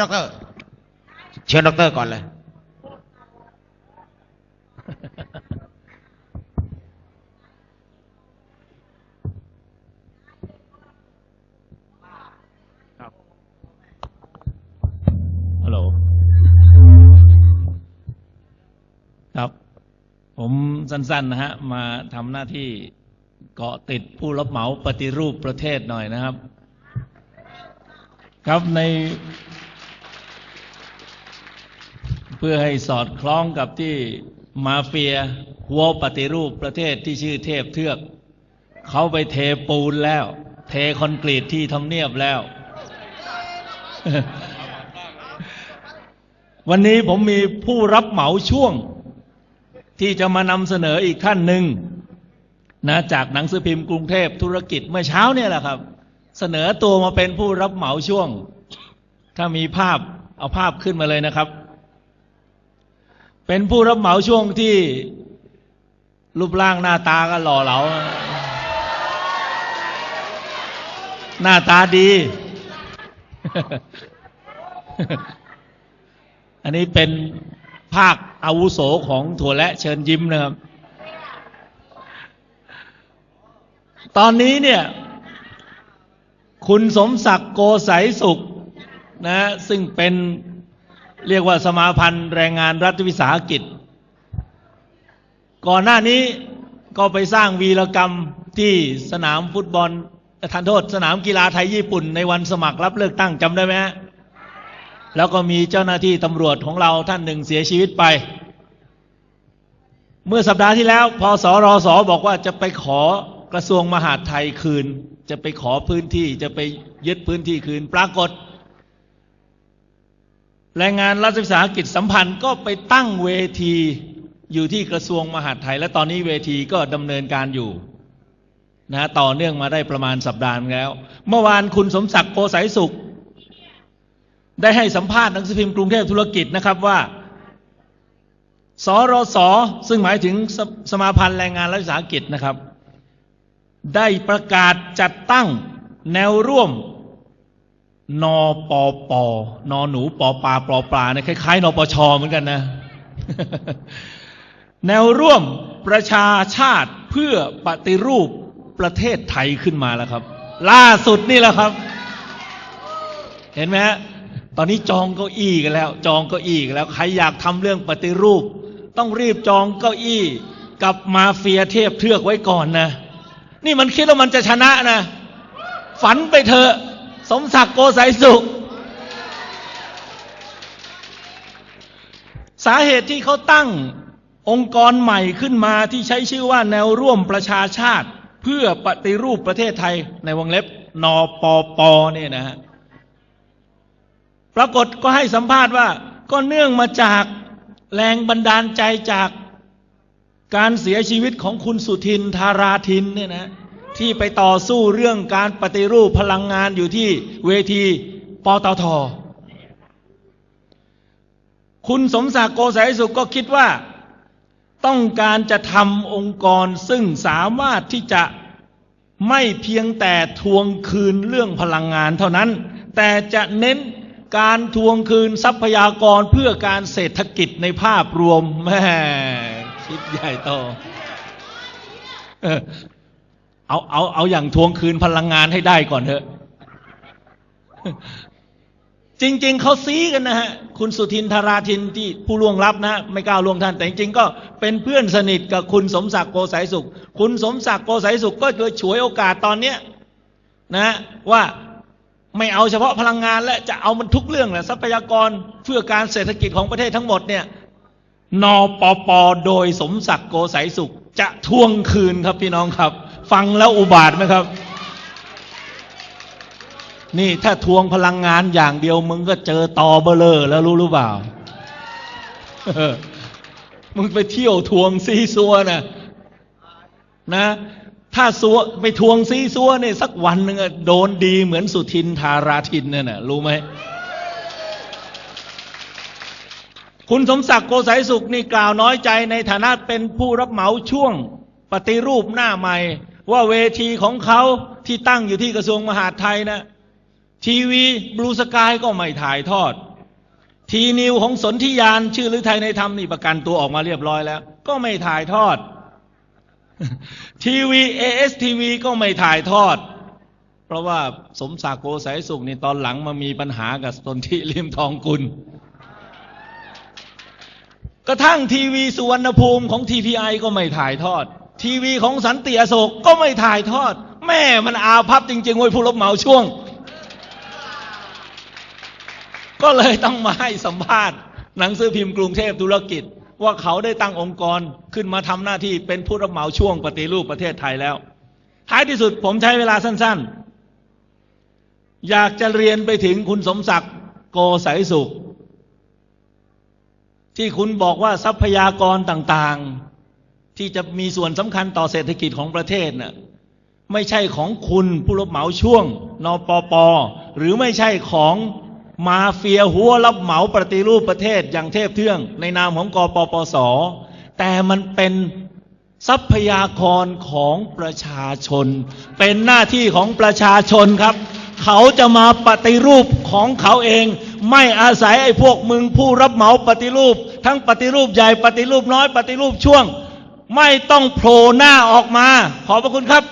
ด็อกเตอร์เชิญด็อกเตอร์ก่อนเลยฮัลโหลครับ ผมสั้นๆนะฮะ มาทำหน้าที่เกาะติดผู้รับเหมาปฏิรูปประเทศหน่อยนะครับ ครับใน เพื่อให้สอดคล้องกับที่มาเฟียหัวปฏิรูปประเทศที่ชื่อเทพเทือก เขาไปเทปูนแล้ว เทคอนกรีตที่ทำเนียบแล้ว วันนี้ผมมีผู้รับเหมาช่วง ที่จะมานำเสนออีกท่านหนึ่งนะจากหนังสือพิมพ์กรุงเทพธุรกิจเมื่อเช้าเนี่ยแหละครับ เสนอตัวมาเป็นผู้รับเหมาช่วง ถ้ามีภาพเอาภาพขึ้นมาเลยนะครับ เป็นผู้รับเหมาช่วงที่ รูปร่างหน้าตาก็หล่อเหลา หน้าตาดี อันนี้เป็นภาคอาวุโสของถั่วและเชิญยิ้มนะครับ ตอนนี้เนี่ย คุณสมศักดิ์โกไสยสุขนะ ซึ่งเป็น เรียกว่าสมาพันธ์แรงงานรัฐวิสาหกิจ ก่อนหน้านี้ก็ไปสร้างวีรกรรมที่สนามฟุตบอลทันโทษ สนามกีฬาไทยญี่ปุ่น ในวันสมัครรับเลือกตั้งจำได้ไหมฮะแล้วก็มีเจ้าหน้าที่ตำรวจของเราท่านหนึ่งเสียชีวิตไป เมื่อสัปดาห์ที่แล้วพอสอรอสอบอกว่าจะไปขอกระทรวงมหาดไทยคืน จะไปขอพื้นที่จะไปยึดพื้นที่คืนปรากฏ แรงงานรัฐวิสาหกิจสัมพันธ์ก็ไปตั้งเวทีอยู่ที่กระทรวงมหาดไทย และตอนนี้เวทีก็ดำเนินการอยู่นะฮะต่อเนื่องมาได้ประมาณสัปดาห์แล้ว เมื่อวานคุณสมศักดิ์โกไสยสุข ได้ให้สัมภาษณ์หนังสือพิมพ์กรุงเทพธุรกิจนะครับว่าสรสซึ่งหมายถึงสสมาพันธ์แรงงานรัฐวิสาหกิจนะครับ ได้ประกาศจัดตั้งแนวร่วม นปปนหนูปอปลาปอปลาเนี่ยคล้ายๆนปชเหมือนกันนะ แนวร่วมประชาชาติเพื่อปฏิรูปประเทศไทยขึ้นมาแล้วครับ ล่าสุดนี่แหละครับ เห็นไหมฮะตอนนี้จองเก้าอี้กันแล้ว จองเก้าอี้กันแล้วใครอยากทำเรื่องปฏิรูป ต้องรีบจองเก้าอี้ กับมาเฟียเทพเทือกไว้ก่อนนะ นี่มันคิดว่ามันจะชนะนะ ฝันไปเถอะ สมศักดิ์โกไสยสุข สาเหตุที่เขาตั้งองค์กรใหม่ขึ้นมาที่ใช้ชื่อว่าแนวร่วมประชาชาติ เพื่อปฏิรูปประเทศไทยในวงเล็บนปปเนี่ยนะฮะปรากฏก็ให้สัมภาษณ์ว่า ก็เนื่องมาจากแรงบันดาลใจจากการเสียชีวิตของคุณสุทินทาราทินเนี่ยนะ ที่ไปต่อสู้เรื่องการปฏิรูปพลังงานอยู่ที่เวทีปตท คุณสมศักดิ์โกไสยสุขก็คิดว่า ต้องการจะทำองค์กรซึ่งสามารถที่จะไม่เพียงแต่ทวงคืนเรื่องพลังงานเท่านั้น แต่จะเน้นการทวงคืนทรัพยากรเพื่อการเศรษฐกิจในภาพรวมแม่คิดใหญ่โต เอาเอาเอาอย่างทวงคืนพลังงานให้ได้ก่อนเถอะ จริง ๆเขาซีกันนะฮะ คุณสุทินธาราทินที่ผู้ล่วงลับนะ ไม่กล้าล่วงท่าน แต่จริงๆก็เป็นเพื่อนสนิทกับคุณสมศักดิ์โกไสยสุข คุณสมศักดิ์โกไสยสุขก็เลยฉวยโอกาสตอนเนี้ยนะว่าไม่เอาเฉพาะพลังงานและจะเอามันทุกเรื่องแหละทรัพยากรเพื่อการเศรษฐกิจของประเทศทั้งหมดเนี่ยนปปโดยสมศักดิ์โกไสยสุข จะทวงคืนครับพี่น้องครับ ฟังแล้วอุบาทไหมครับ นี่ถ้าทวงพลังงานอย่างเดียว มึงก็เจอตอเบลเลอร์แล้วรู้หรือเปล่า มึงไปเที่ยวทวงซีซัวนะนะ ถ้าซัวไปทวงซีซัวเนี่ยสักวันหนึ่งโดนดีเหมือนสุทินทาราทินเนี่ยนะรู้ไหมคุณสมศักดิ์โกไสยสุขนี่กล่าวน้อยใจในฐานะเป็นผู้รับเหมาช่วงปฏิรูปหน้าใหม่ ว่าเวทีของเขาที่ตั้งอยู่ที่กระทรวงมหาดไทยนะ ทีวีบลูสกายก็ไม่ถ่ายทอด ทีนิวของสนธิยานชื่อหรือไทยในธรรมนี่ประกันตัวออกมาเรียบร้อยแล้ว ก็ไม่ถ่ายทอด ทีวีเอสทีวีก็ไม่ถ่ายทอด เพราะว่าสมศักดิ์โกสายสุขนี่ตอนหลังมามีปัญหากับสนธิลิมทองกุลกระทั่งทีวีสุวรรณภูมิของ TPI ก็ไม่ถ่ายทอด ทีวีของสันติอโศกก็ไม่ถ่ายทอด แม่มันอาภัพจริงๆเว้ยผู้รับเหมาช่วง ก็เลยต้องมาให้สัมภาษณ์ หนังสือพิมพ์กรุงเทพธุรกิจ ว่าเขาได้ตั้งองค์กรขึ้นมาทำหน้าที่เป็นผู้รับเหมาช่วงปฏิรูปประเทศไทยแล้ว ท้ายที่สุดผมใช้เวลาสั้นๆ อยากจะเรียนไปถึงคุณสมศักดิ์โกสายสุข ที่คุณบอกว่าทรัพยากรต่างๆ ที่จะมีส่วนสำคัญต่อเศรษฐกิจของประเทศน่ะไม่ใช่ของคุณผู้รับเหมาช่วงนปป หรือไม่ใช่ของมาเฟียหัวรับเหมาปฏิรูปประเทศอย่างเทพเทื่อง ในนามของกปปส แต่มันเป็นทรัพยากรของประชาชน เป็นหน้าที่ของประชาชนครับ เขาจะมาปฏิรูปของเขาเอง ไม่อาศัยไอ้พวกมึงผู้รับเหมาปฏิรูป ทั้งปฏิรูปใหญ่ปฏิรูปน้อยปฏิรูปช่วง ไม่ต้องโผล่หน้าออกมา ขอบพระคุณครับ